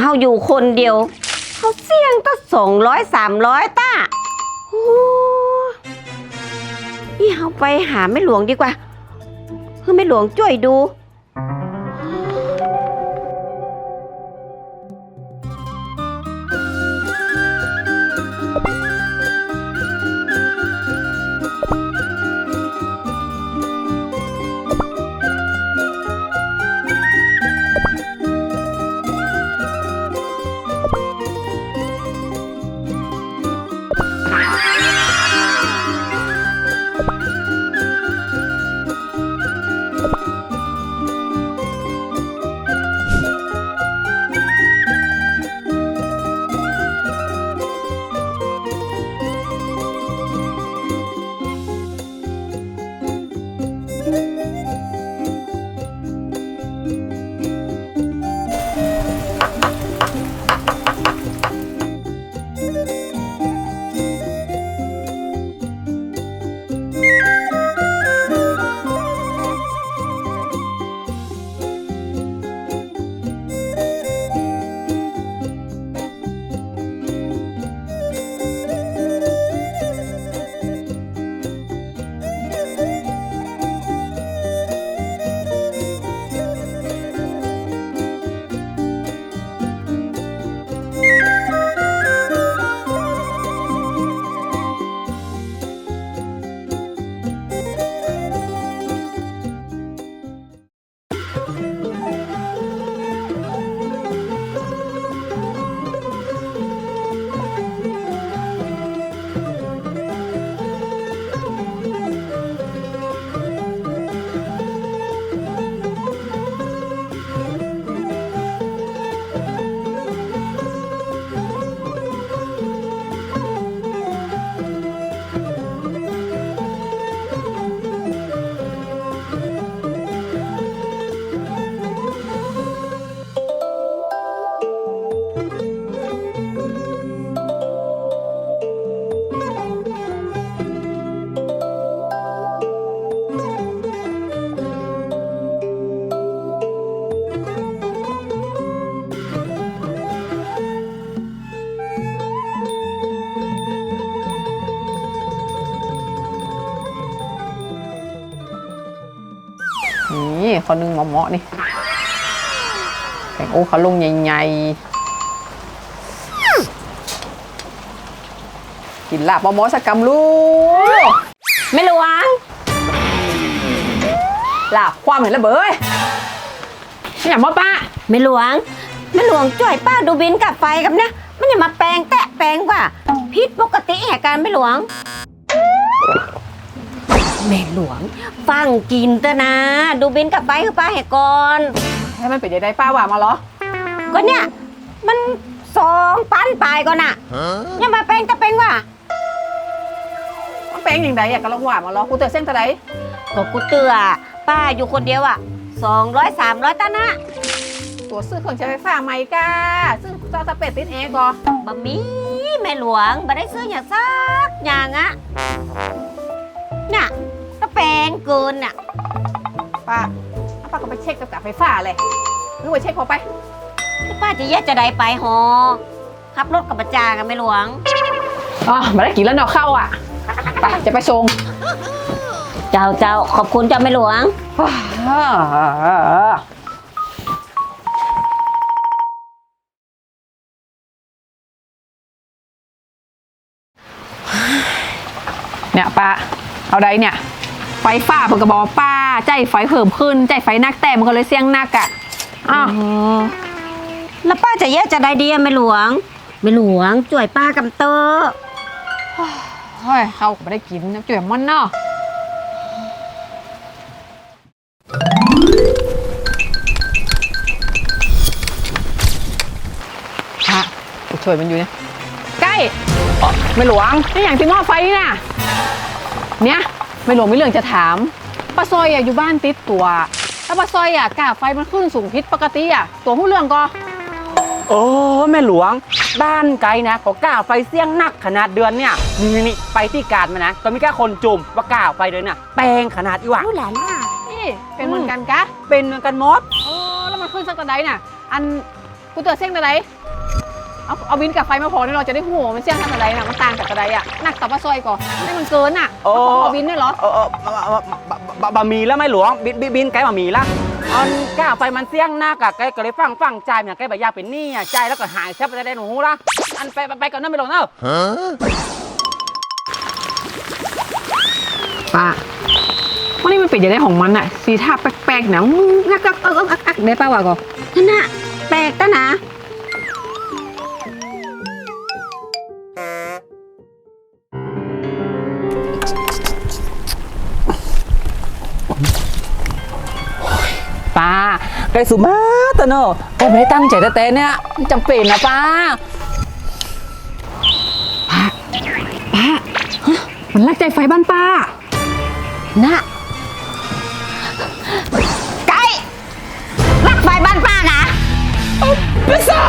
เฮาอยู่คนเดียวเฮาเสี่ยงตั้งสองร้อยสามร้อยต้าโอ้นี่เฮาไปหาแม่หลวงดีกว่าเพื่อแม่หลวงช่วยดู เขานึ่งเหมาะๆนี่แกงโอ้เขาลงใหญ่ๆกินลาบหมาะๆสักกำลูกแม่หลวงลาบความเห็นระเบยนี่อย่างมาป้าแม่หลวงแม่หลวงช่วยป้าดูบินกับไฟกับเนี่ยมันอย่ามาแปลงแตะแปลงว่าพิษปกติแห่การแม่หลวง แม่หลวง ฟังกินเถอะนะ ดูบินกับไฟคือป้าแห่ก่อน ให้มันเป็นยังไงป้าว่ามาเหรอ ก็เนี่ย มันสองปันปลายก่อนน่ะอย่ามาแปลงตะแปลงว่ามันเป็นอย่างไรอยากกำลังว่ามาเหรอกูเตือนเส้นตะไดก็กูเตือป้าอยู่คนเดียวอะสองร้อยสามร้อยตานะตัวซื้อเครื่องใช้ไฟฟ้าใหม่ก้าซื้อจอสเปดติดแอร์ก่อนบะมีแม่หลวงบ่ได้ซื้ออย่างซักอย่างอะน่ะตะ แปลงเกินน่ะป้าเอาป้าก็ไปเช็คกับกาไฟฟ้าเลยหรือว่าเช็คพอไปป้าจะแยกจะได้ไปหอขับรถกับประจากันไม่หลวง อ๋อมาได้กินแล้วเนาะเข้าอะ ไปจะไปชงเจ้าเจ้าขอบคุณเจ้าไม่หลวง เนี่ยป้าเอาได้เนี่ย ไฟฟ้าเพิ่นก็บอกว่าป้าใจไฟเพิ่มขึ้นใจไฟนักแต่มันก็เลยเสี่ยงนักอะอ้าวแล้วป้าจะแยกจะได้ดีอะไม่หลวงไม่หลวงช่วยป้ากำเตอร์เฮ้ยเขาก็ไม่ได้กินน้ำจืดมันเนาะฮะกูช่วยมันอยู่เนี่ยใกล้อ๋อไม่หลวงนี่อย่างที่หม้อไฟนี่น่ะเนี่ย ไม่หลวงมีเรื่องจะถามป้าซอยอะอยู่บ้านติดตัวถ้าป้าซอยอะกาไฟมันขึ้นสูงพิษปกติอะตัวหู้เรื่องก็โอ้แม่หลวง บ้านไกลนะก็กล้าไฟเสี่ยงหนักขนาดเดือนเนี่ยนี่นี่ไปที่การมานะก็มีแค่คนจุ่มว่ากล้าไฟเดือนน่ะแปลงขนาดอีหวะผู้หลานล่ะนี่เป็นเหมือนกันกะเป็นเหมือนกันหมดโอ้แล้วมันขึ้นสักกระไดน่ะ อันกูเตือนเสียงอะไร เอาเอาบินกับไฟมาพอนี่เราจะได้หัวมันเสียงทำอะไรนะมันต่างกับอะไรอะหนักต่อปลาซอยก่อนให้มันเกินอะโอ้เอาบินด้วยเหรอเออเออบะบะบะหมี่แล้วไม่หลวงบินบินบินไกลบะหมี่ละอันก้าไฟมันเสี่ยงหน้ากะไกลก็เลยฟังฟังใจายเนี่ยไกลแบบอยากเป็นหนี้อะใจายแล้วก็หายแทบไปได้หนูละอันไปไปไปก่อนนะไม่หลวงเนอะป้าวันนี้มันเป็นยังไงของมันอะสีท่าแปลกๆนะมึงงักงักเออเอออักอักได้ป้าวะก่อนนั่นน่ะแปลกตะนะ ป้าไกลสุมาตะเนอะก็ไม่ได้ตั้งใจแต่แต่เนี่ยมันจำเป็นนะป้าป้าฮะมันลักใจไฟบ้านป้าน่ะไก่ลักไฟบ้านป้านะไม่ใช่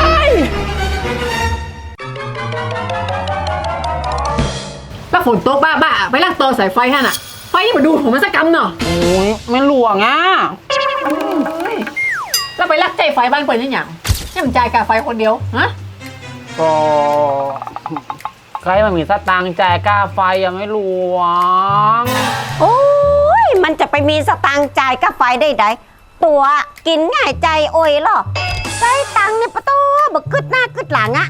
แล้วฝนตกบ้าบ้าไปลากตอสายไฟฮะน่ะไฟนี่มาดูดผมมันสักกำเนาะโอ้ยไม่หลวงอะ แล้วไปลักใจไฟบ้านเปิดยังหยังนี่มันจ่ายกาไฟคนเดียวฮะก็ใครมันมีสตางค์จ่ายค่าไฟยังไม่หลวงโอ้ย มันจะไปมีสตางค์จ่ายกับไฟได้ไดตัวกินง่ายใจโอยเหรอใช้ตังค์เนี่ยปะโตบักกึดหน้ากึดหลังอะ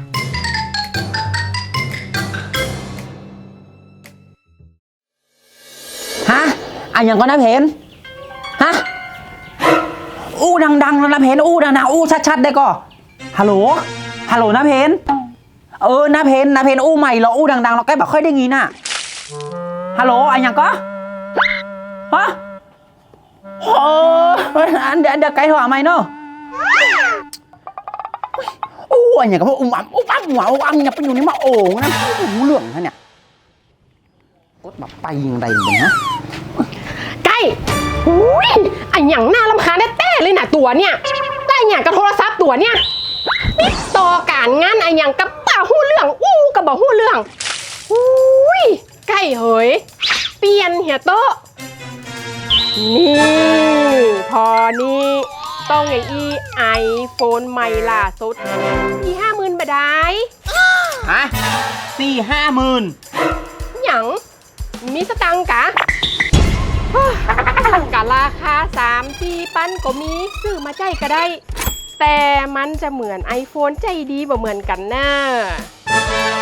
ฮะอะอย่างก็น้าเพนฮะ อู้ดังๆนะน้าเพนอู้ดังๆอู้ชัดๆได้ก็ฮัลโหลฮัลโหลน้าเพนเออน้าเพนน้าเพนอู้ใหม่เหรออู้ดังๆเราใกล้แบบค่อยได้ยินน่ะฮัลโหลอะอย่างก็ฮะโอ้อันเดี๋ยวเดี๋ยวไกลโทรหาใหม่เนอะอู้อันอย่างก็ว่าอุ้มอ่ำอุ้มอ่ำหัวอุ้มอ่ำเนี่ยไปอยู่ในหมาโอ่งนะไม่รู้เรื่องนะเนี่ยกดแบบไปยิงใดเลยนะ ใกล้อุ้ยไอหยังน่าลำคาญแต้ เลยนะตัวเนี่ย ได้หยังกับโทรศัพท์ตัวเนี่ยติดต่อการงานไอหยังกับป่าหู้เรื่อง อู้กับบ่หู้เรื่องอุ้ยใกล้เหยเปลี่ยนเหียโตะนี่พอนี่ต้องไออีไอโฟนใหม่ล่าสุดมีห้าหมื่นบาทได้ฮะสี่ห้าหมื่นหยังมีสตังค์กะ กะราคา3 4ปันก็มีซื้อมาใจก็ได้ แต่มันจะเหมือน iPhone ใจดีบ่เหมือนกันนะ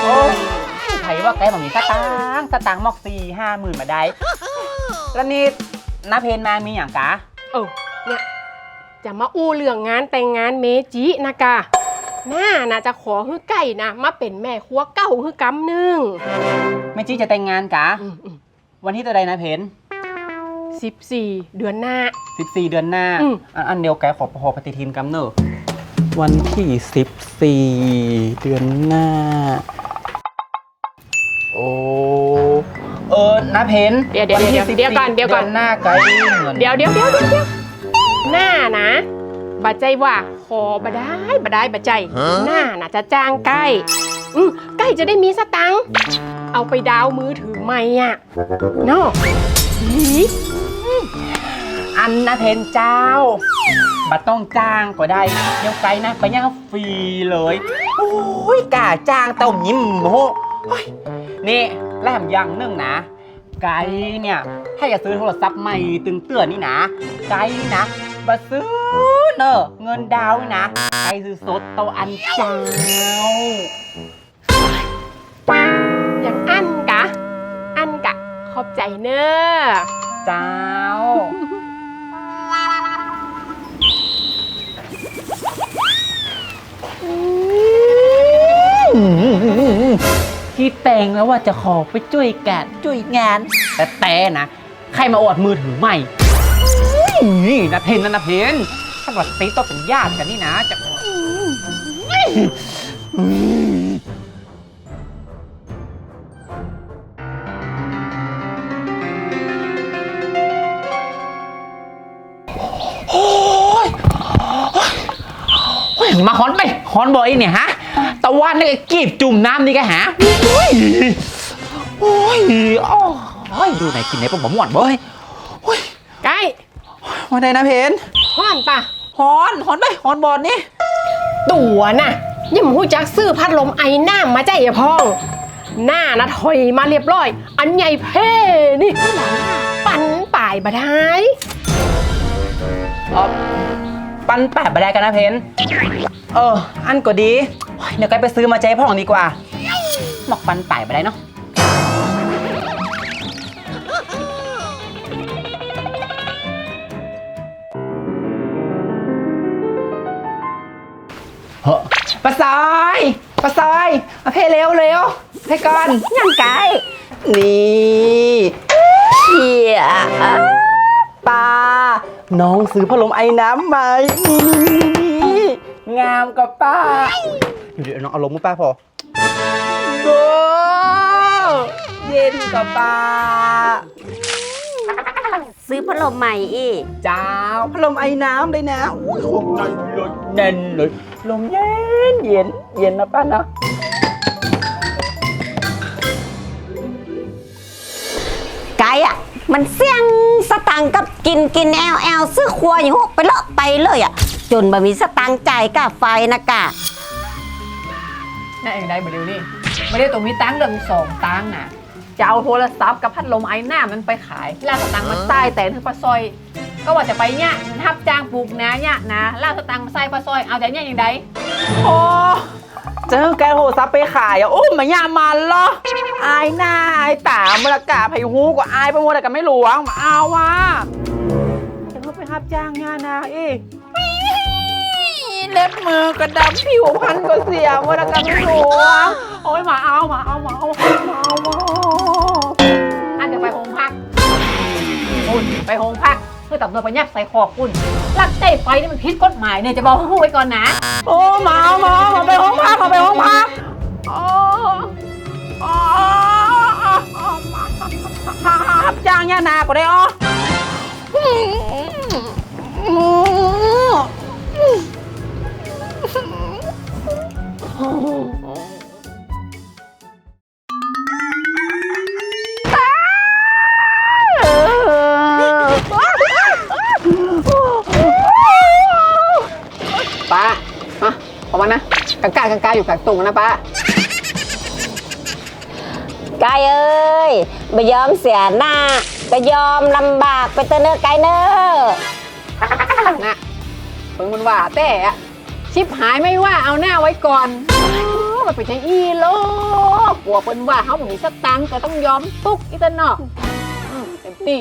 โอ้ยไผว่าแกบอกมีสตางค์สตางค์มอกสี่ห้าหมื่นมาได้ แล้วนี่น้าเพนมามีอย่างกะเออเนี่ยจะมาอู้เรื่องงานแต่งงานเมจินะกะน่าน่าจะขอฮื้อไก่นะมาเป็นแม่ครัวเก้าฮื้อกำหนึ่งแม่จี้จะแต่งงานกะอืมอืมวันที่ตัวใดนะเพน สิบสี่เดือนหน้าสิบสี่เดือนหน้า อืม อันอันเดียวแกขอขอปฏิทินกำเนอะวันที่สิบสี่เดือนหน้า โอ้เออน้าเพนเดี๋ยวเดี๋ยวที่เดี๋ยว14เดี๋ยวก่อนเดี๋ยวก่อน หน้าไกลเงินเดี๋ยวเดี๋ยวเดี๋ยวเดี๋ยวเดี๋ยวหน้านะบาใจว่าขอบาได้บาได้บาใจหน้าน่ะจะจ้างใกล้ อืมใกล้จะได้มีสตังค์เอาไปดาวมือถือใหม่อะเนาะอี อันนะเพนเจ้าบัตต้องจ้างก็ได้เดี๋ยวไกลนะไปย่างฟรีเลยโอ้ยกล้าจ้างเต้ายิ้มโหโอ้ยนี่แลมอยังหนึ่งนะ ไกลเนี่ย ถ้าอยากซื้อโทรศัพท์ใหม่ตึงเตือนนี่นะ ไกลนี่นะบัซื้อเนอะเงินดาวน์นี่นะ ไกลซื้อสดเตาอันเจ้า อย่างอันกะ อันกะ ขอบใจเนอะเจ้า ที่แต่งแล้วว่าจะขอไปช่วยกันช่วยงาน แต่แต่นะ ใครมาอวดมือถือใหม่นี่นะเพนนะนะเพนถ้าว่าตีต้องเป็นญาติกันนี่นะจะโอ้ยมาฮอนไปฮอนบ่อยเนี่ยฮะ ตะวันนี่ก็กีบจุ่มน้ำนี่ก็หาโอ้ยโอ้ยโอ้ยดูไหนกินไหนผมบ่ม่วนเบ้ยโอ้ยใกล้มาได้นะเพนห้อนปะฮอนฮอนไปฮอนบอลนี่ตัวน่ะยังหูจักซื้อพัดลมไอน้ำมาใจอย่าพอง หน้านะถอยมาเรียบร้อย อันใหญ่เพ่นี่ปันป่ายบาได้อ๋อปันแปะไปได้กันนะเพนเออ อันก็ดี โอ้ยเดี๋ยวไกลไปซื้อมาใจพ่องดีกว่า หมอกปันแปะไปได้เนาะ เฮ้อปะซอยปะซอยมาเพเร็วเร็วเพก่อน ยังไกนี่เพียปลาน้องซื้อพัดลมไอ้น้ำมานี่นี่นี่นี่งามกับป้า เดี๋ยวน้องเอาลงมือป้าพอโอ้เย็นกับป้า ซื้อพัดลมใหม่อีกเจ้าพัดลมไอ้น้ำเลยนะอุ้ยคงใจเลยแน่นเลย ลมเย็นเย็นเย็นนะป้านะ ไกอะมันเสี่ยงสตังค์กับกินกินแอลแอลซื้อครัวอย่างหกไปเลาะไปเลยอะ จนบะมีสตังค์จ่ายกับไฟนะกะ นั่นเองได้บ่เดียวนี่ไม่ได้ตรงมีตังค์เดิมสองตังค์น่ะ จะเอาโทรศัพท์กับพัดลมไอ้หน้ามันไปขายล่าสตังค์มันใต้แต่ถึงปลาซอย ก็ว่าจะไปเนี่ยทับจ้างปลูกนะเนี่ยนะล่าสตังค์มาใส่ปลาซอยเอาแต่เนี่ยอย่างใดโอ้เจอแกโทรศัพท์ไปขายอะโอ้มันยามันเหรออายหน้าอายตามรากาไผ่หูกว่าอายไปหมดเลยกันไม่หลวงมาเอาว่ะจะเขาไปรับจ้างงานนะอีก เล็บมือกระดำผิวพรรณก็เสียหมดแล้วกันไม่หลวโอ้ยมาเอามาเอามาเอามาเอามาอันเดี๋ยวไปโรงพักคุณไปโรงพักเพื่อตับตัวไปยัดใส่คอคุณลักใจไฟนี่มันผิดกฎหมายเนี่ยจะบอกให้พูดไว้ก่อนนะ โอ้มาเอามาเอามาไปห้องพักมาไปห้องพักอ๋ออ๋ออ๋ออ๋อมารับจ้างยานาก็ได้อ๋อ ป้าฮะออกมานะกางกากางกาอยู่กลางตุงนะป้าไกเอ้ยไม่ยอมเสียหน้าก็ยอมลำบากไปเตอะเนอะไกเนอะนะเพิ่งมันว่าแต่อะ ชิปหายไม่ว่าเอาหน้าไว้ก่อนมันเปใช้อีโลกลัวเพิ่นว่าเขาบ่มีสตังค์ก็ต้องยอมตุกอีตะเนอกอืมเต็มที่